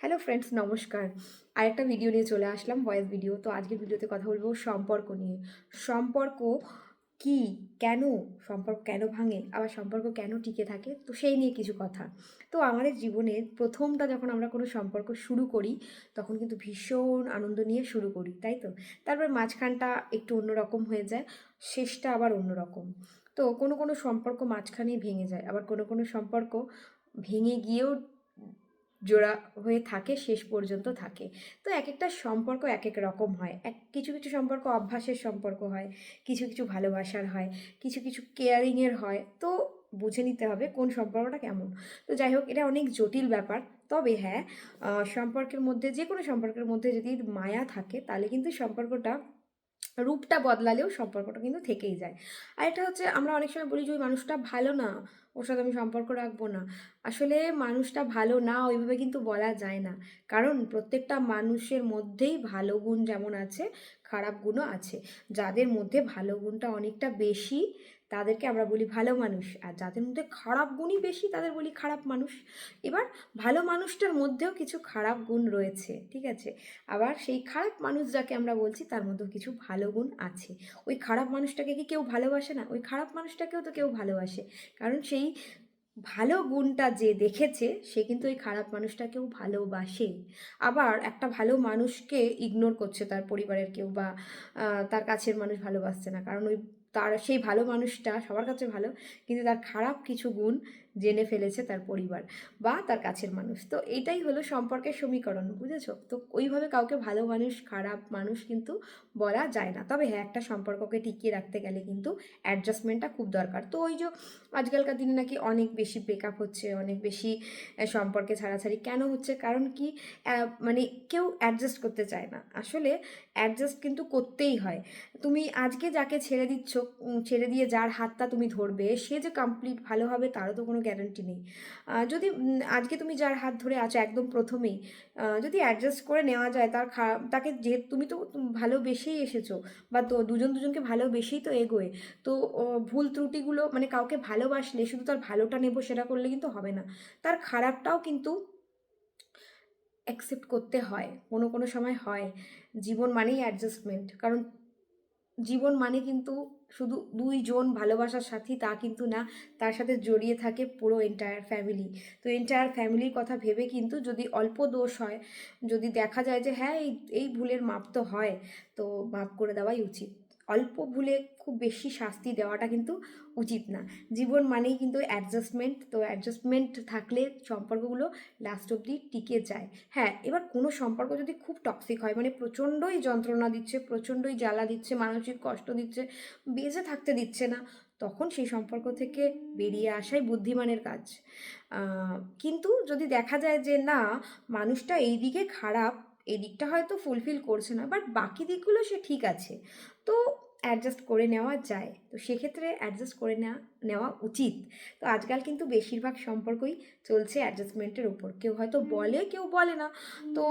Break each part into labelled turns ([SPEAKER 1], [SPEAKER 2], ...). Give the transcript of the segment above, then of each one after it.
[SPEAKER 1] Hello friends নমস্কার। আরেকটা video নিয়ে চলে আসলাম ভয়েস ভিডিও তো আজকের ভিডিওতে কথা বলব সম্পর্ক নিয়ে। সম্পর্ক কি? কেন? সম্পর্ক কেন ভাঙে? আবার সম্পর্ক কেন টিকে থাকে? তো সেই নিয়ে কিছু কথা। তো আমাদের জীবনে প্রথমটা যখন আমরা কোনো সম্পর্ক শুরু করি, তখন কিন্তু ভীষণ আনন্দ নিয়ে শুরু করি, তাই তো? তারপর মাঝখানটা একটু অন্যরকম হয়ে যায়, শেষটা আবার অন্যরকম। তো কোনো কোনো সম্পর্ক মাঝখানেই ভেঙে যায়, আবার কোনো কোনো সম্পর্ক ভেঙে গিয়েও জোড়া হয়ে থাকে, শেষ পর্যন্ত থাকে। তো এক একটা সম্পর্ক এক এক রকম হয়। এক, কিছু কিছু সম্পর্ক অভ্যাসের সম্পর্ক হয়, কিছু কিছু ভালোবাসার হয়, কিছু কিছু কেয়ারিংয়ের হয়। তো বুঝে নিতে হবে কোন সম্পর্কটা কেমন। তো যাই হোক, এটা অনেক জটিল ব্যাপার। তবে হ্যাঁ সম্পর্কের মধ্যে যে কোনো সম্পর্কের মধ্যে যদি মায়া থাকে, তাহলে কিন্তু সম্পর্কটা, রূপটা বদলালেও সম্পর্কটা কিন্তু থেকেই যায়। আর এটা হচ্ছে, আমরা অনেক সময় বলি যে, ওই মানুষটা ভালো না। ওর সাথে আমি সম্পর্ক রাখব না। আসলে মানুষটা ভালো না, ওইভাবে কিন্তু বলা যায় না। কারণ প্রত্যেকটা মানুষের মধ্যেই ভালো গুণ যেমন আছে খারাপ গুণও আছে। যাদের মধ্যে ভালো গুণটা অনেকটা বেশি, তাদেরকে আমরা বলি ভালো মানুষ। আর যাদের মধ্যে খারাপ গুণই বেশি, তাদের বলি খারাপ মানুষ। এবার ভালো মানুষটার মধ্যেও কিছু খারাপ গুণ রয়েছে, ঠিক আছে? আবার সেই খারাপ মানুষ যাকে আমরা বলছি, তার মধ্যেও কিছু ভালো গুণ আছে। ওই খারাপ মানুষটাকে কি কেউ ভালোবাসে না? ওই খারাপ মানুষটাকেও তো কেউ ভালোবাসে। কারণ সেই ভালো গুণটা যে দেখেছে, সে কিন্তু ওই খারাপ মানুষটাকেও ভালোবাসে। আবার একটা ভালো মানুষকে ইগনোর করছে তার পরিবারের কেউ বা তার কাছের মানুষ ভালোবাসছে না। কারণ ওই তার, সেই ভালো মানুষটা সবার কাছে ভালো, কিন্তু তার খারাপ কিছু গুণ জেনে ফেলেছে তার পরিবার বা তার কাছের মানুষ। তো এইটাই হলো সম্পর্কের সমীকরণ, বুঝেছ? তো ওইভাবে কাউকে ভালো মানুষ, খারাপ মানুষ কিন্তু বলা যায় না। তবে হ্যাঁ একটা সম্পর্ককে টিকিয়ে রাখতে গেলে কিন্তু অ্যাডজাস্টমেন্টটা খুব দরকার। তো ওই যে আজকালকার দিনে নাকি অনেক বেশি ব্রেকআপ হচ্ছে, অনেক বেশি সম্পর্কে ছাড়াছাড়ি। কেন হচ্ছে? কারণ কি মানে কেউ অ্যাডজাস্ট করতে চায় না। আসলে অ্যাডজাস্ট কিন্তু করতেই হয়। তুমি আজকে যাকে ছেড়ে দিচ্ছ ছেড়ে দিয়ে যার হাতটা তুমি ধরবে, সে যে কমপ্লিট ভালো হবে, তারও তো কোনো গ্যারান্টি নেই। যদি আজকে তুমি যার হাত ধরে আছো একদম প্রথমেই যদি অ্যাডজাস্ট করে নেওয়া যায় তার তাকে যে, তুমি তো ভালোবেসেই এসেছ বা তো দুজন দুজনকে ভালোবেসেই তো এগোয়, তো ভুল ত্রুটিগুলো মানে কাউকে ভালোবাসলে শুধু তার ভালোটা নেব সেটা করলে কিন্তু হবে না। তার খারাপটাও কিন্তু অ্যাকসেপ্ট করতে হয়, কোনো কোনো সময় হয়। জীবন মানেই অ্যাডজাস্টমেন্ট কারণ জীবন মানে কিন্তু শুধু দুইজন ভালোবাসার সাথী তা কিন্তু না, তার সাথে জড়িয়ে থাকে পুরো এন্টায়ার ফ্যামিলি তো এন্টায়ার ফ্যামিলির কথা ভেবে কিন্তু যদি অল্প দোষ হয়, যদি দেখা যায় যে হ্যাঁ এই এই ভুলের মাপ তো হয়, তো মাপ করে দেওয়াই উচিত। অল্প ভুলে খুব বেশি শাস্তি দেওয়াটা কিন্তু উচিত না। জীবন মানেই কিন্তু অ্যাডজাস্টমেন্ট তো অ্যাডজাস্টমেন্ট থাকলে সম্পর্কগুলো লাস্ট অবধি টিকে যায়। হ্যাঁ এবার কোনো সম্পর্ক যদি খুব টক্সিক হয় মানে প্রচণ্ডই যন্ত্রণা দিচ্ছে, প্রচণ্ডই জ্বালা দিচ্ছে, মানসিক কষ্ট দিচ্ছে, বেঁচে থাকতে দিচ্ছে না, তখন সেই সম্পর্ক থেকে বেরিয়ে আসাই বুদ্ধিমানের কাজ। কিন্তু যদি দেখা যায় যে না, মানুষটা এই দিকে খারাপ এই দিকটা হয়তো ফুলফিল করছে না বাট বাকি দিকগুলো সে ঠিক আছে। তো অ্যাডজাস্ট করে নেওয়া যায়। তো সেক্ষেত্রে অ্যাডজাস্ট করে নেওয়া নেওয়া উচিত। তো আজকাল কিন্তু বেশিরভাগ সম্পর্কই চলছে অ্যাডজাস্টমেন্টের উপর। কেউ হয়তো বলে, কেউ বলে না। তো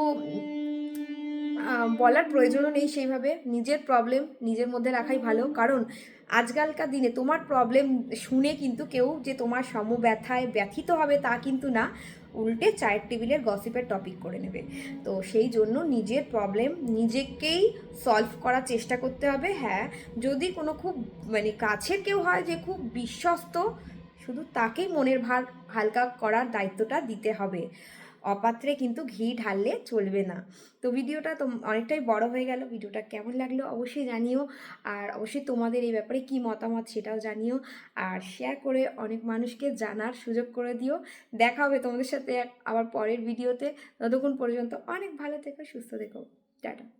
[SPEAKER 1] বলার প্রয়োজনও নেই সেইভাবে। নিজের প্রবলেম নিজের মধ্যে রাখাই ভালো। কারণ আজকালকার দিনে তোমার প্রবলেম শুনে কিন্তু কেউ যে তোমার সমব্যথায় ব্যথিত হবে তা কিন্তু না। উল্টে চায়ের টেবিলের গসিপের টপিক করে নেবে। তো সেই জন্য নিজের প্রবলেম নিজেকেই সলভ করার চেষ্টা করতে হবে। হ্যাঁ যদি কোনো খুব মানে কাছের কেউ হয় যে খুব বিশ্বস্ত, শুধু তাকেই মনের ভার হালকা করার দায়িত্বটা দিতে হবে। অপাত্রে কিন্তু ঘি ঢাললে চলবে না। তো ভিডিওটা তো অনেকটাই বড় হয়ে গেল। ভিডিওটা কেমন লাগল অবশ্যই জানিও। আর অবশ্যই তোমাদের এই ব্যাপারে কি মতামত সেটাও জানিও। আর শেয়ার করে অনেক মানুষকে জানার সুযোগ করে দিও। দেখা হবে তোমাদের সাথে আবার পরের ভিডিওতে। ততক্ষণ পর্যন্ত অনেক ভালো থেকো, সুস্থ থেকো। টাটা।